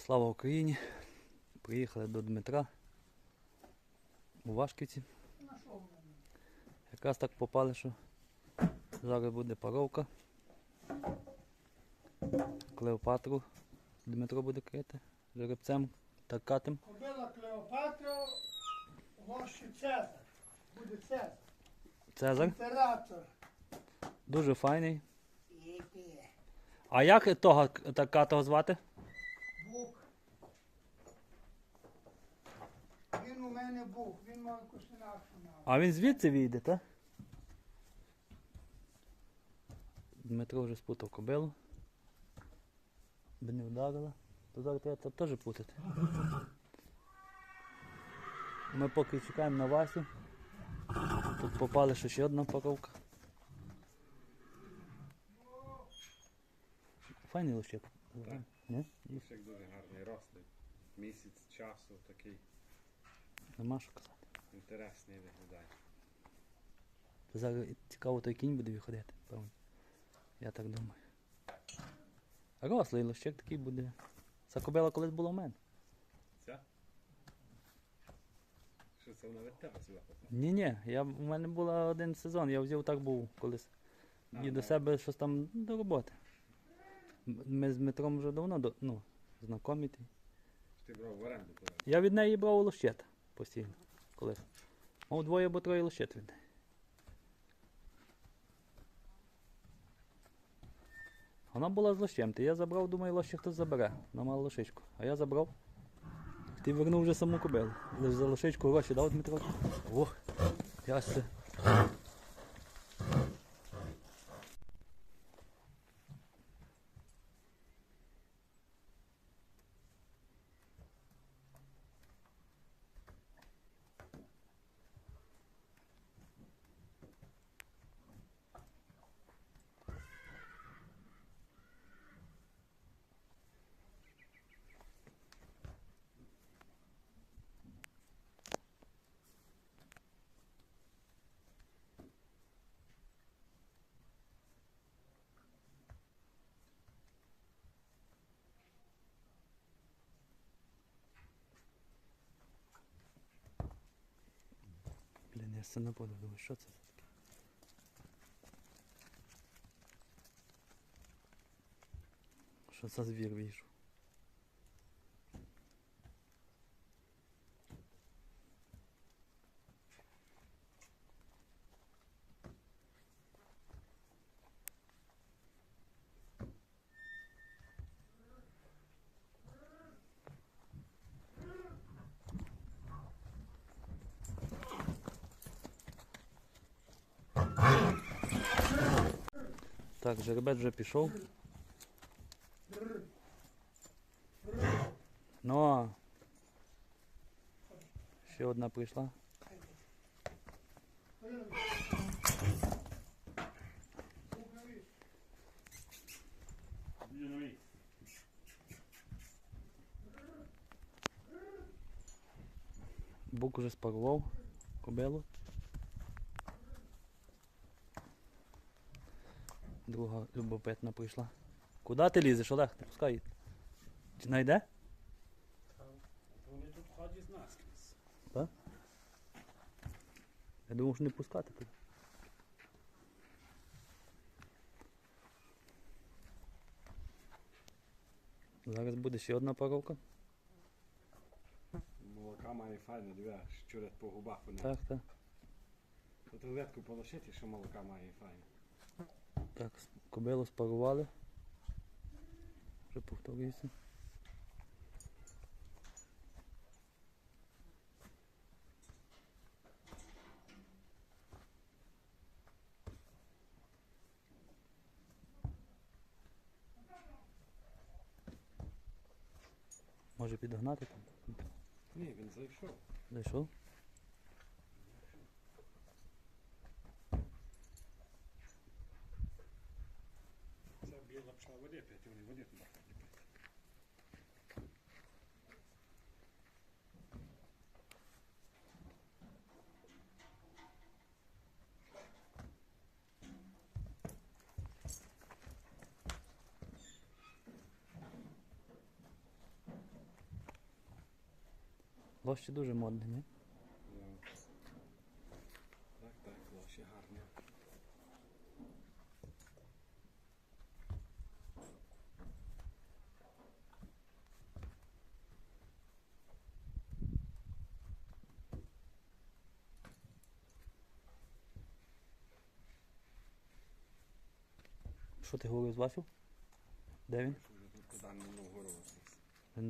Слава Україні! Приїхали до Дмитра у Вашківці. Якраз так попали, що зараз буде паровка. Клеопатру Дмитро буде крити жеребцем та катем. Кобила Клеопатра, вощі Цезар. Буде Цезар. Цезар. Імператор. Дуже файний. А як того та катого звати? Бук. Він у мене був, він мав якусь інакшу назву. А він звідси війде, так? Дмитро вже спутав кобилу. Би не вдарила. То зараз треба це теж путати. Ми поки чекаємо на Васю. Тут попали ще ще одна паровка. Файний. Так. Ні? Мішик дуже гарний, рослий. Місяць часу такий Нема що казати. інтересний виглядає. Зараз цікаво той кінь буде виходити, певно. Я так думаю. Рослий лощик такий буде. Ця кобила колись була в мене. Ця? Що це вона від тебе сюди? Ні, ні, я, у мене був один сезон, я взяв так був колись. А, І до ну. себе щось там до роботи. Ми з Дмитром вже давно до, ну, знайомі. Ти брав в оренду. Я від неї брав лощет постійно. Колись. Мав двоє або троє лощет від. Вона була з лощем, ти я забрав, думаю, лоще хтось забере. Вона мала лошичку. А я забрав. Ти вернув вже саму кобилу. Лиш за лошичку гроші дав Дмитро. Ох, я ще. Блін, я все не буду, думаю, що це за таке? Що за звір вийшов? Так, жеребець вже пішов. Ну. Ще одна прийшла. Бук уже спарував кобилу. Друга любопитна прийшла. Куди ти лізеш, Олег? Не пускай. Чи знайде? Вони тут ходять наскрізь. Я думав, що не пускати тут. Зараз буде ще одна паровка. Молока має файне, диви, щурять по губах неї. Так, так. Тут рулетку полошити, що молока має файне. Так, кобилу спарували. Вже повторюється. Може підогнати там? Ні, він зайшов. Зайшов? противной воде туда Площі дуже модні, не? Що ти говорив з Васю? Де він?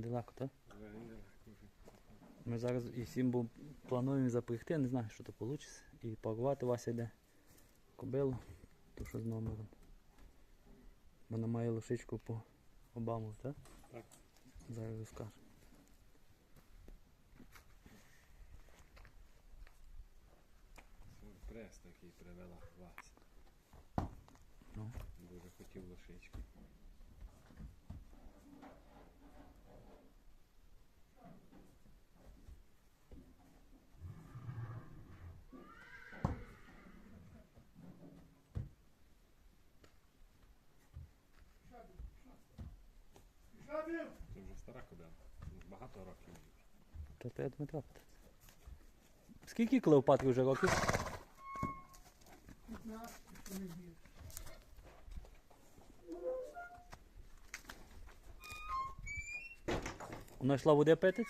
Далеко, так? Ми зараз і всім плануємо запрягти, не знаю, що то вийде. І парувати Вася йде кобилу, то що з номером. Вона має лошичку по Обаму, так? Так. Зараз розкаже. Сюрприз такий привела вас. Хотів лошички. Забив. Це вже стара. Ну, Багато років. То треба Дмитра питати. Скільки Клеопатрі вже років? 15 що Вона йшла води пити?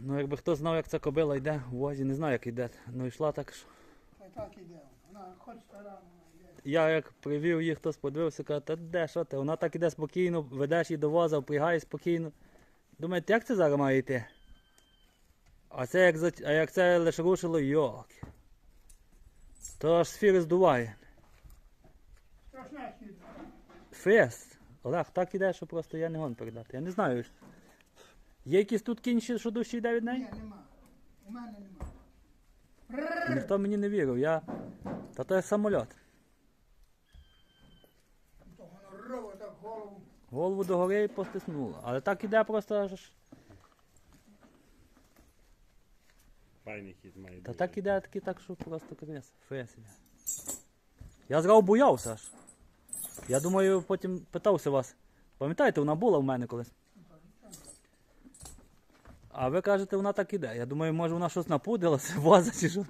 Ну, якби хто знав, як ця кобила йде в возі, не знаю, як йде. Ну йшла так, що. Та й так іде. Вона хоч стара, вона йде. Я як привів їх, хтось подивився, каже, та де що ти? Вона так іде спокійно, ведеш її до воза, впрягає спокійно. Думаєте, як це зараз має йти? А це як, за... а як це лише рушило, йок. То аж сфіри здуває. Фест. Олег, так іде, що просто я не гон передати. Я не знаю. Є якісь тут кінчі, що душі йде від неї? Ні, нема. У мене нема. Ніхто мені не вірив. Я... Та то як самоліт. Голову догори і постиснуло. Але так іде просто аж. Файний хід має Та так іде, таки так, що просто капець. Фес іде. Я зразу боявся аж. Я думаю, потім питався вас. Пам'ятаєте, вона була в мене колись. А ви кажете, вона так іде. Я думаю, може вона щось напудилася, воза чи що.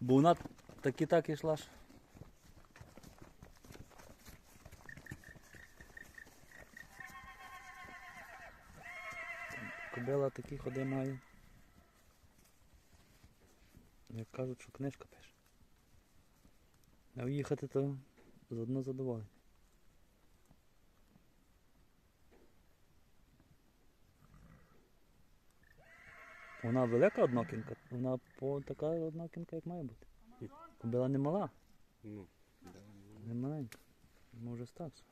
Бо вона так і так ішла ж. Кобила такі ходи має. Як кажуть, що книжка пише. А в'їхати то заодно задоволення. Вона велика однокінка, вона по така однокінка, як має бути. Кобила не мала, Ну, не маленька. Може старша.